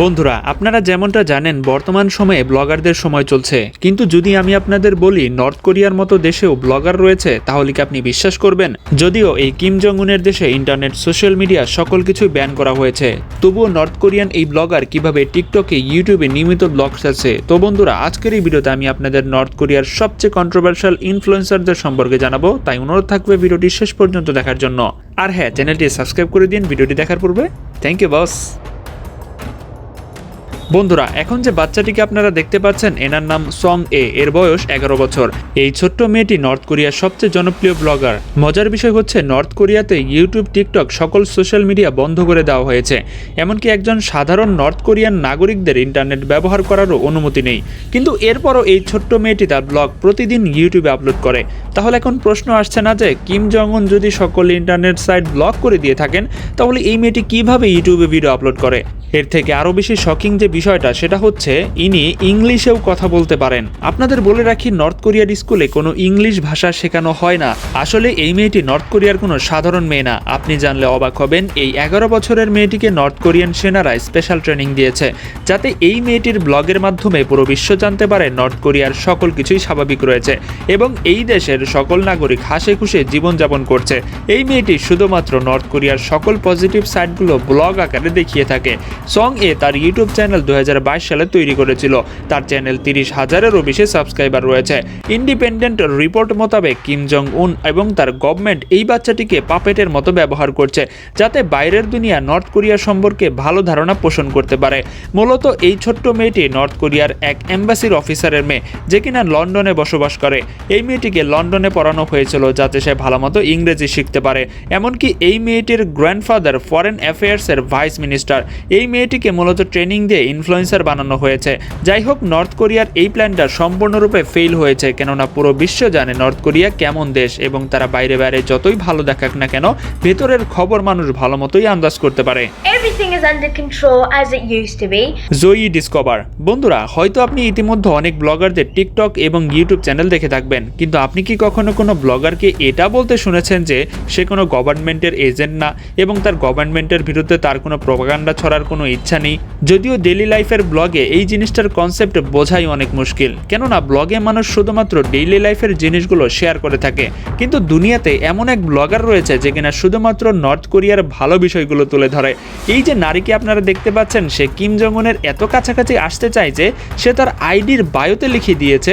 বন্ধুরা, আপনারা যেমনটা জানেন, বর্তমান সময়ে ব্লগারদের সময় চলছে। কিন্তু যদি আমি আপনাদের বলি, নর্থ কোরিয়ার মতো দেশেও ব্লগার রয়েছে, তাহলে কি আপনি বিশ্বাস করবেন? যদিও এই কিম জং উনের দেশে ইন্টারনেট, সোশ্যাল মিডিয়া সকল কিছুই ব্যান করা হয়েছে। তবুও নর্থ কোরিয়ান এই ব্লগার কীভাবে টিকটকে, ইউটিউবে নিয়মিত ব্লগ আছে তো বন্ধুরা, আজকের এই ভিডিওতে আমি আপনাদের নর্থ কোরিয়ার সবচেয়ে কন্ট্রোভার্সিয়াল ইনফ্লুয়েন্সারদের সম্পর্কে জানাব। তাই অনুরোধ থাকবে ভিডিওটি শেষ পর্যন্ত দেখার জন্য। আর হ্যাঁ চ্যানেলটি সাবস্ক্রাইব করে দিন। ভিডিওটি দেখার পূর্বে থ্যাংক ইউ বস বন্ধুরা, এখন যে বাচ্চাটিকে আপনারা দেখতে পাচ্ছেন, এনার নাম সং এ, এর বয়স এগারো বছর। এই ছোট্ট মেয়েটি নর্থ কোরিয়ার সবচেয়ে জনপ্রিয় ব্লগার। মজার বিষয় হচ্ছে, নর্থ কোরিয়াতে ইউটিউব, টিকটক সকল সোশ্যাল মিডিয়া বন্ধ করে দেওয়া হয়েছে। এমনকি একজন সাধারণ নর্থ কোরিয়ান নাগরিকদের ইন্টারনেট ব্যবহার করারও অনুমতি নেই। কিন্তু এরপরও এই ছোট্ট মেয়েটি তার ব্লগ প্রতিদিন ইউটিউবে আপলোড করে। তাহলে এখন প্রশ্ন আসছে না যে, কিম জং যদি সকল ইন্টারনেট সাইট ব্লক করে দিয়ে থাকেন, তাহলে এই মেয়েটি কীভাবে ইউটিউবে ভিডিও আপলোড করে? এর থেকে আরও বেশি শকিং যে বিষয়টা, সেটা হচ্ছে ইনি ইংলিশেও কথা বলতে পারেন। আপনাদের বলে রাখি নর্থ কোরিয়ার স্কুলে কোনো ইংলিশ ভাষা শেখানো হয় না। আসলে এই মেয়েটি নর্থ কোরিয়ার কোনো সাধারণ মেয়ে না। আপনি জানলে অবাক হবেন, এই এগারো বছরের মেয়েটিকে নর্থ কোরিয়ান সেনারা স্পেশাল ট্রেনিং দিয়েছে, যাতে এই মেয়েটির ব্লগের মাধ্যমে পুরো বিশ্ব জানতে পারে নর্থ কোরিয়ার সকল কিছুই স্বাভাবিক রয়েছে এবং এই দেশের সকল নাগরিক হাসে খুশে জীবনযাপন করছে। এই মেয়েটি শুধুমাত্র নর্থ কোরিয়ার সকল পজিটিভ সাইডগুলো ব্লগ আকারে দেখিয়ে থাকে। সং এ তার ইউটিউব চ্যানেল দু হাজার বাইশ সালে তৈরি করেছিল। তার চ্যানেল তিরিশ হাজারেরও বেশি সাবস্ক্রাইবার রয়েছে। ইন্ডিপেন্ডেন্ট রিপোর্ট মোতাবেক কিম জং উন এবং তার গভর্নমেন্ট এই বাচ্চাটিকে পাপেটের মতো ব্যবহার করছে, যাতে বাইরের দুনিয়া নর্থ কোরিয়া সম্পর্কে ভালো ধারণা পোষণ করতে পারে। মূলত এই ছোট্ট মেয়েটি নর্থ কোরিয়ার এক এম্বাসির অফিসারের মেয়ে, যে কিনা লন্ডনে বসবাস করে। এই মেয়েটিকে লন্ডনে পড়ানো হয়েছিল যাতে সে ভালোমতো ইংরেজি শিখতে পারে। এমনকি এই মেয়েটির গ্র্যান্ডফাদার ফরেন অ্যাফেয়ার্সের ভাইস মিনিস্টার এই মেয়েটিকে মূলত ট্রেনিং দিয়ে ইনফ্লুয়েন্সার বানানো হয়েছে যাই হোক নর্থ কোরিয়ার এই প্ল্যানটা সম্পূর্ণরূপে ফেল হয়েছে কেননা পুরো বিশ্ব জানে নর্থ কোরিয়া কেমন দেশ এবং তারা বাইরে বাইরে যতই ভালো দেখাক না কেন ভেতরের খবর মানুষ ভালো মতোই আন্দাজ করতে পারে. জয়ী ডিসকভার বন্ধুরা হয়তো আপনি ইতিমধ্যে অনেক ব্লগারদের টিকটক এবং ইউটিউব চ্যানেল দেখে থাকবেন কিন্তু আপনি কি কখনো কোনো ব্লগারকে এটা বলতে শুনেছেন যে সে কোনো গভর্নমেন্টের এজেন্ট না এবং তার গভর্নমেন্টের বিরুদ্ধে তার কোনো প্রপাগান্ডা ছড়ার কোনো ইচ্ছা নেই। যদিও ডেইলি লাইফের ব্লগে এই জিনিসটার কনসেপ্ট বোঝাই অনেক মুশকিল। কেননা ব্লগে মানুষ শুধুমাত্র ডেইলি লাইফের জিনিসগুলো শেয়ার করে থাকে। কিন্তু দুনিয়াতে এমন এক ব্লগার রয়েছে যে কিনা শুধুমাত্র নর্থ কোরিয়ার ভালো বিষয়গুলো তুলে ধরে। এই যে নারীকে আপনারা দেখতে পাচ্ছেন, সে কিম জংনের এত কাছাকাছি আসতে চায় যে সে তার আইডির বায়োতে লিখে দিয়েছে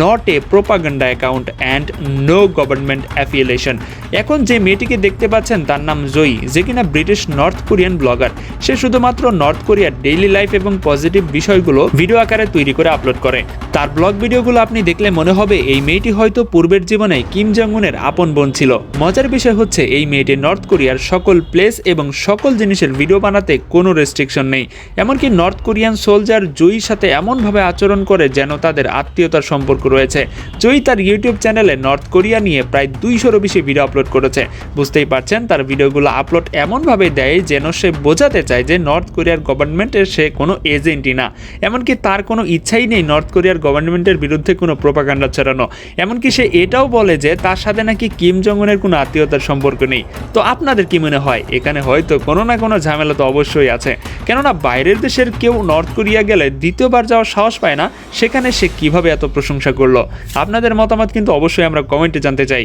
not a propaganda account and no government affiliation এখন যে মেয়েটিকে দেখতে পাচ্ছেন, তার নাম জয়ী যে কিনা ব্রিটিশ নর্থ কোরিয়ান ব্লগার সে শুধুমাত্র নর্থ কোরিয়ার ডেইলি লাইফ এবং পজিটিভ বিষয়গুলো ভিডিও আকারে তৈরি করে আপলোড করে। তার ব্লগ ভিডিওগুলো আপনি দেখলে মনে হবে এই মেয়েটি হয়তো পূর্বের জীবনে কিম জংউনের আপন বোন ছিল। মজার বিষয় হচ্ছে এই মেয়েটি নর্থ কোরিয়ার সকল প্লেস এবং সকল জিনিসের ভিডিও বানাতে কোনো রেস্ট্রিকশন নেই। এমনকি নর্থ কোরিয়ান সোলজার জয়ীর সাথে এমনভাবে আচরণ করে যেন তাদের আত্মীয়তার সম্পর্ক রয়েছে। জয়ী তার ইউটিউব চ্যানেলে নর্থ কোরিয়া নিয়ে প্রায় দুইশোরও বেশি ভিডিও আপলোড করেছে। বুঝতেই পারছেন, তার ভিডিওগুলো আপলোড এমনভাবে দেয় যেন সে বোঝাতে চায় যে নর্থ কোরিয়ার গভর্নমেন্টের সে কোনো এজেন্টই না। এমনকি তার কোনো ইচ্ছাই নেই নর্থ কোরিয়ার গভর্নমেন্টের বিরুদ্ধে কোনো প্রোপাগান্ডা ছড়ানো। এমনকি সে এটাও বলে যে তার সাথে নাকি কিম জংনের কোনো আত্মীয়তার সম্পর্ক নেই। তো আপনাদের কি মনে হয়? এখানে হয়তো কোনো না কোনো ঝামেলা তো অবশ্যই আছে। কেননা বাইরের দেশের কেউ নর্থ কোরিয়া গেলে দ্বিতীয়বার যাওয়ার সাহস পায় না। সেখানে সে কীভাবে এত প্রশংসা করল? আপনাদের মতামত কিন্তু অবশ্যই আমরা কমেন্টে জানতে চাই।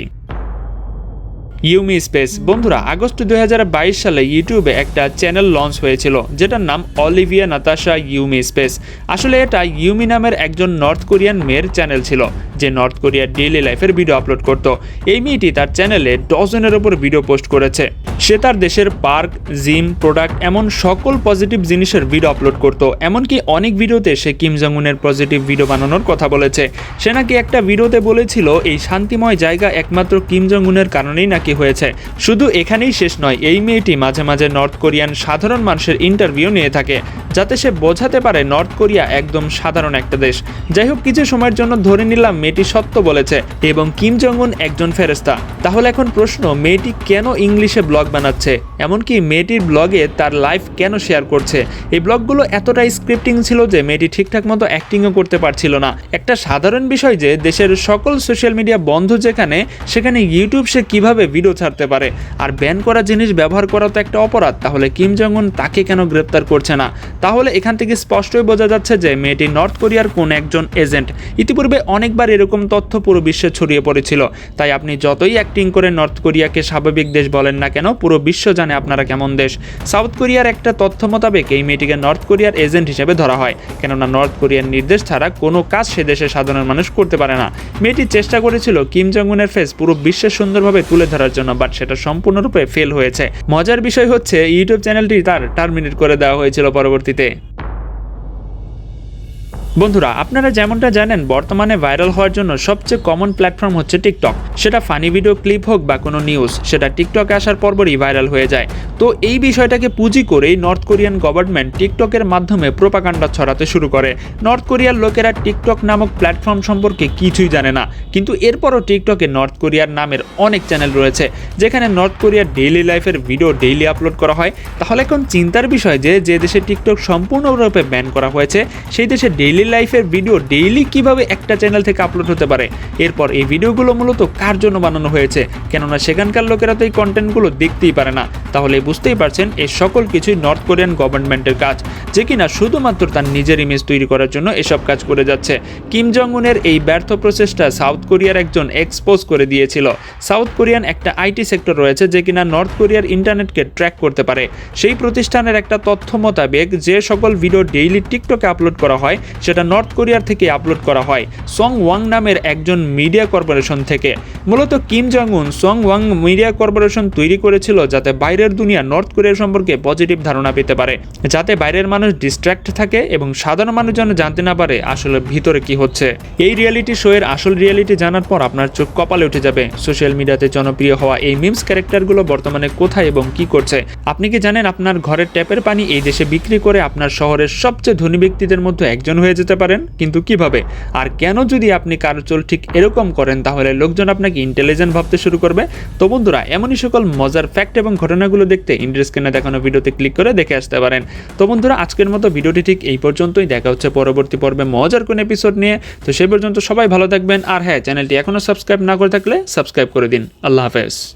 ইউমি স্পেস বন্ধুরা, আগস্ট দুই হাজার বাইশ সালে ইউটিউবে একটা চ্যানেল লঞ্চ হয়েছিল, যেটার নাম অলিভিয়া নাতাশা ইউমি স্পেস আসলে এটা ইউমি নামের একজন নর্থ কোরিয়ান মেয়ের চ্যানেল ছিল, যে নর্থ কোরিয়ার ডেইলি লাইফের ভিডিও আপলোড করত। এই মেয়েটি তার চ্যানেলে ডজনের ওপর ভিডিও পোস্ট করেছে। সে তার দেশের পার্ক জিম প্রোডাক্ট এমন সকল পজিটিভ জিনিসের ভিডিও আপলোড করত, এমনকি অনেক ভিডিওতে সে কিম জংউনের পজিটিভ ভিডিও বানানোর কথা বলেছে। সে নাকি একটা ভিডিওতে বলেছিল, এই শান্তিময় জায়গা একমাত্র কিম জংউনের কারণেই নাকি হয়েছে। শুধু এখানেই শেষ নয়, এই মেয়েটি মাঝে মাঝে নর্থ কোরিয়ান সাধারণ মানুষের ইন্টারভিউ নিয়ে থাকে। যাতে সে বোঝাতে পারে নর্থ কোরিয়া একদম সাধারণ একটা দেশ। যাই হোক কিছু সময়ের জন্য ধরে নিলাম মেয়েটি সত্য বলেছে এবং কিম জং একজন ফেরেস্তা তাহলে এখন প্রশ্ন, মেয়েটি কেন ইংলিশে ব্লগ বানাচ্ছে? এমনকি মেয়েটির ব্লগে তার লাইফ কেন শেয়ার করছে? এই ব্লগগুলো এতটাই স্ক্রিপ্টিং ছিল যে মেয়েটি ঠিকঠাক মতো অ্যাক্টিংও করতে পারছিল না। একটা সাধারণ বিষয় যে, দেশের সকল সোশ্যাল মিডিয়া বন্ধ যেখানে, সেখানে ইউটিউব সে কীভাবে ভিডিও ছাড়তে পারে? আর ব্যান করা জিনিস ব্যবহার করা তো একটা অপরাধ, তাহলে কিম জং তাকে কেন গ্রেপ্তার করছে না? তাহলে এখান থেকে স্পষ্টই বোঝা যাচ্ছে যে মেয়েটি নর্থ কোরিয়ার কোন একজন এজেন্ট। ইতিপূর্বে অনেকবার এরকম তথ্য পুরো বিশ্বে ছড়িয়ে পড়েছিল। তাই আপনি যতই অ্যাক্টিং করে নর্থ কোরিয়াকে স্বাভাবিক দেশ বলেন না কেন, পুরো বিশ্ব জানে আপনারা কেমন দেশ। সাউথ কোরিয়ার একটা তথ্য মোতাবেক এই মেয়েটিকে নর্থ কোরিয়ার এজেন্ট হিসেবে ধরা হয়। কেননা নর্থ কোরিয়ার নির্দেশ ছাড়া কোনো কাজ সে দেশের সাধারণ মানুষ করতে পারে না। মেয়েটি চেষ্টা করেছিল কিম জং উনের ফেস পুরো বিশ্বের সুন্দরভাবে তুলে ধরার জন্য বাট সেটা সম্পূর্ণরূপে ফেল হয়েছে। মজার বিষয় হচ্ছে, ইউটিউব চ্যানেলটি তার টার্মিনেট করে দেওয়া হয়েছিল পরবর্তীতে। Suscríbete. বন্ধুরা, আপনারা যেমনটা জানেন, বর্তমানে ভাইরাল হওয়ার জন্য সবচেয়ে কমন প্ল্যাটফর্ম হচ্ছে টিকটক সেটা ফানি ভিডিও ক্লিপ হোক বা কোনো নিউজ সেটা টিকটকে আসার পরপরই ভাইরাল হয়ে যায়। তো এই বিষয়টাকে পুঁজি করেই নর্থ কোরিয়ান গভর্নমেন্ট টিকটকের মাধ্যমে প্রোপাকাণ্ডা ছড়াতে শুরু করে। নর্থ কোরিয়ার লোকেরা টিকটক নামক প্ল্যাটফর্ম সম্পর্কে কিছুই জানে না। কিন্তু এরপরও টিকটকে নর্থ কোরিয়ার নামের অনেক চ্যানেল রয়েছে, যেখানে নর্থ কোরিয়ার ডেইলি লাইফের ভিডিও ডেইলি আপলোড করা হয়। তাহলে এখন চিন্তার বিষয় যে যে দেশে টিকটক সম্পূর্ণরূপে ব্যান করা হয়েছে, সেই দেশে ডেইলি লাইফের ভিডিও ডেইলি কীভাবে একটা চ্যানেল থেকে আপলোড হতে পারে? এরপর এই ভিডিওগুলো মূলত কার জন্য বানানো হয়েছে? কেননা সেখানকার লোকেরা তো এই কন্টেন্টগুলো দেখতেই পারে না। তাহলে বুঝতেই পারছেন, এই সকল কিছুই নর্থ কোরিয়ান গভর্নমেন্টের কাজ, যে কিনা শুধুমাত্র তার নিজের ইমেজ তৈরি করার জন্য এসব কাজ করে যাচ্ছে। কিম জং উনের এই ব্যর্থ প্রচেষ্টা সাউথ কোরিয়ার একজন এক্সপোজ করে দিয়েছিল। সাউথ কোরিয়ান একটা আইটি সেক্টর রয়েছে যে কিনা নর্থ কোরিয়ার ইন্টারনেটকে ট্র্যাক করতে পারে। সেই প্রতিষ্ঠানের একটা তথ্য মোতাবেক যে সকল ভিডিও ডেইলি টিকটকে আপলোড করা হয় সেটা নর্থ কোরিয়ার থেকে আপলোড করা হয় সং ওয়াং নামের একজন মিডিয়া কর্পোরেশন থেকে। মূলত কিম জং উন সং ওয়াং মিডিয়া কর্পোরেশন তৈরি করেছিল যাতে বাইরের দুনিয়া নর্থ কোরিয়া সম্পর্কে পজিটিভ ধারণা পেতে পারে, যাতে বাইরের মানুষ ডিস্ট্র্যাক্ট থাকে এবং সাধারণ মানুষ যেন জানতে না পারে আসলে ভিতরে কি হচ্ছে। এই রিয়েলিটি শো এর আসল রিয়েলিটি জানার পর আপনার চোখ কপালে উঠে যাবে। সোশ্যাল মিডিয়াতে জনপ্রিয় হওয়া এই মিমস ক্যারেক্টারগুলো বর্তমানে কোথায় এবং কি করছে? আপনি কি জানেন আপনার ঘরের ট্যাপের পানি এই দেশে বিক্রি করে আপনার শহরের সবচেয়ে ধনী ব্যক্তিদের মধ্যে একজন হয়ে যেতে পারেন, কিন্তু কীভাবে? আর কেন যদি আপনি কারোচল ঠিক এরকম করেন, তাহলে লোকজন আপনাকে ইন্টেলিজেন্ট ভাবতে শুরু করবে। তো বন্ধুরা, এমনই সকল মজার ফ্যাক্ট এবং ঘটনাগুলো দেখতে ইন্টারেস্ট স্ক্রিনে দেখানো ভিডিওতে ক্লিক করে দেখে আসতে পারেন। তো বন্ধুরা, আজকের মতো ভিডিওটি ঠিক এই পর্যন্তই। দেখা হচ্ছে পরবর্তী পর্বে মজার কোন এপিসোড নিয়ে। তো সেই পর্যন্ত সবাই ভালো থাকবেন। আর হ্যাঁ চ্যানেলটি এখনও সাবস্ক্রাইব না করে থাকলে সাবস্ক্রাইব করে দিন। আল্লাহ হাফেজ।